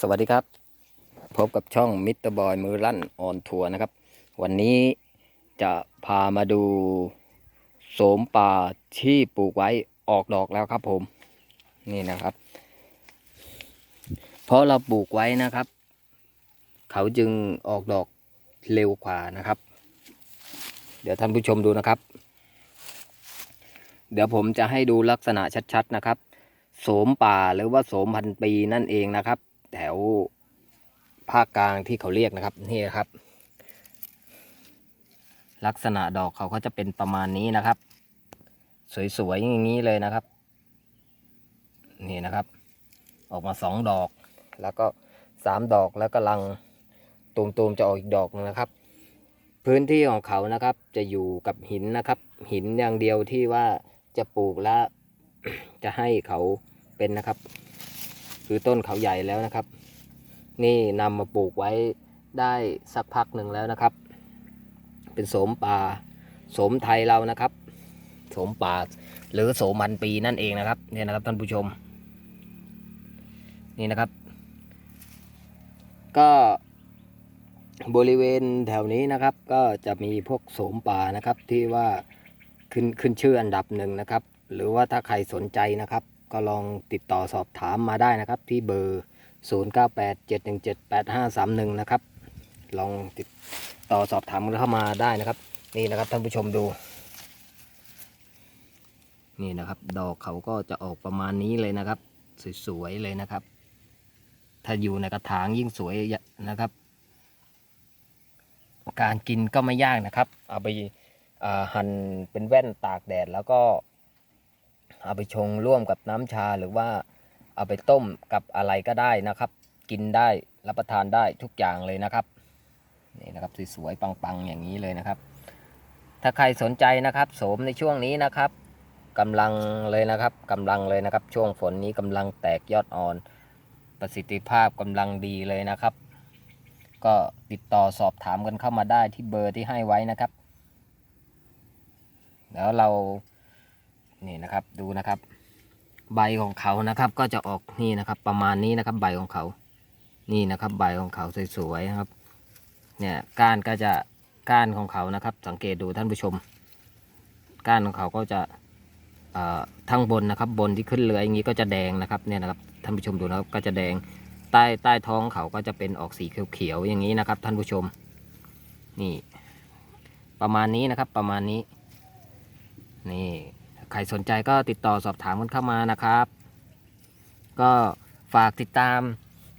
สวัสดีครับ พบกับช่องมิสเตอร์บอยมือลั่นออนทัวร์นะครับ วันนี้จะพามาดูโสมป่าที่ปลูกไว้ออกดอกแล้วครับผม นี่นะครับ เพราะเราปลูกไว้นะครับ เขาจึงออกดอกเร็วกว่านะครับ เดี๋ยวท่านผู้ชมดูนะครับ เดี๋ยวผมจะให้ดูลักษณะชัดๆนะครับโสมป่าหรือว่าโสมพันปีนั่นเองนะครับ แถวภาคกลางที่เขาเรียกนะครับนี่นะครับ ลักษณะดอกเขาก็จะเป็นประมาณนี้นะครับ สวยๆอย่างนี้เลยนะครับ นี่นะครับ ออกมาสองดอก แล้วก็สามดอกแล้วก็ลังตูมๆจะออกอีกดอกนะครับ พื้นที่ของเขานะครับ จะอยู่กับหินนะครับ หินอย่างเดียวที่ว่าจะปลูกแล้วจะให้เขาเป็นนะครับ คือต้นเขาใหญ่แล้วนะครับ นี่นำมาปลูกไว้ได้สักพักหนึ่งแล้วนะครับ เป็นโสมป่าโสมไทยเรานะครับโสมป่าหรือโสมันปีนั่นเองนะครับเนี่ยนะครับท่านผู้ชม นี่นะครับ ก็บริเวณแถวนี้นะครับ ก็จะมีพวกโสมป่านะครับที่ว่าขึ้นขึ้นชื่ออันดับหนึ่งนะครับ หรือว่าถ้าใครสนใจนะครับ ก็ลองติดต่อสอบถามมาได้นะครับ ที่เบอร์ 0987178531 นะครับ ลองติดต่อสอบถามกันเข้ามาได้นะครับ นี่นะครับท่านผู้ชมดู นี่นะครับ ดอกเขาก็จะออกประมาณนี้เลยนะครับ สวยๆเลยนะครับ ถ้าอยู่ในกระถางยิ่งสวยนะครับ การกินก็ไม่ยากนะครับ เอาไปหั่นเป็นแว่นตากแดดแล้วก็ เอาไปชงร่วมกับน้ำชาหรือว่าเอาไปต้มกับอะไรก็ได้นะครับ กินได้รับประทานได้ทุกอย่างเลยนะครับนี่นะครับสวยๆปังๆอย่างนี้เลยนะครับ ถ้าใครสนใจนะครับโสมในช่วงนี้นะครับกำลังเลยนะครับกำลังเลยนะครับ ช่วงฝนนี้กำลังแตกยอดอ่อน ประสิทธิภาพกำลังดีเลยนะครับ ก็ติดต่อสอบถามกันเข้ามาได้ที่เบอร์ที่ให้ไว้นะครับ แล้วเรา นี่นะครับดูนะครับ ใบของเขานะครับ ก็จะออกนี่นะครับ ประมาณนี้นะครับ ใบของเขา นี่นะครับ ใบของเขาสวยๆครับ เนี่ยก้านก็จะก้านของเขานะครับ สังเกตดูท่านผู้ชม ก้านของเขาก็จะทั้งบนนะครับ บนที่ขึ้นเรืออย่างนี้ก็จะแดงนะครับเนี่ยนะครับท่านผู้ชมดูนะครับก็จะแดงใต้ใต้ท้องเขาก็จะเป็นออกสีเขียวๆอย่างนี้นะครับ ท่านผู้ชม นี่ ประมาณนี้นะครับ ประมาณนี้ นี่ ใครสนใจก็ติดต่อสอบถามกันเข้ามานะครับ ก็ฝากติดตาม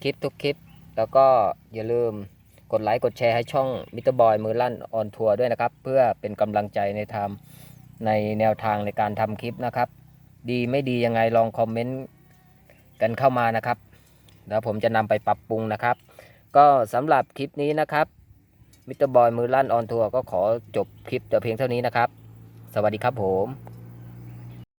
คลิปทุกคลิป แล้วก็อย่าลืมกดไลค์กดแชร์ให้ช่องมิเตอร์บอยมือลั่นออนทัวร์ด้วยนะครับ เพื่อเป็นกำลังใจในทำในแนวทางในการทำคลิปนะครับ ดีไม่ดียังไงลองคอมเมนต์กันเข้ามานะครับ แล้วผมจะนำไปปรับปรุงนะครับ ก็สำหรับคลิปนี้นะครับมิสเตอร์บอยมือลั่นออนทัวร์ก็ขอจบคลิปแต่เพียงเท่านี้นะครับ สวัสดีครับผม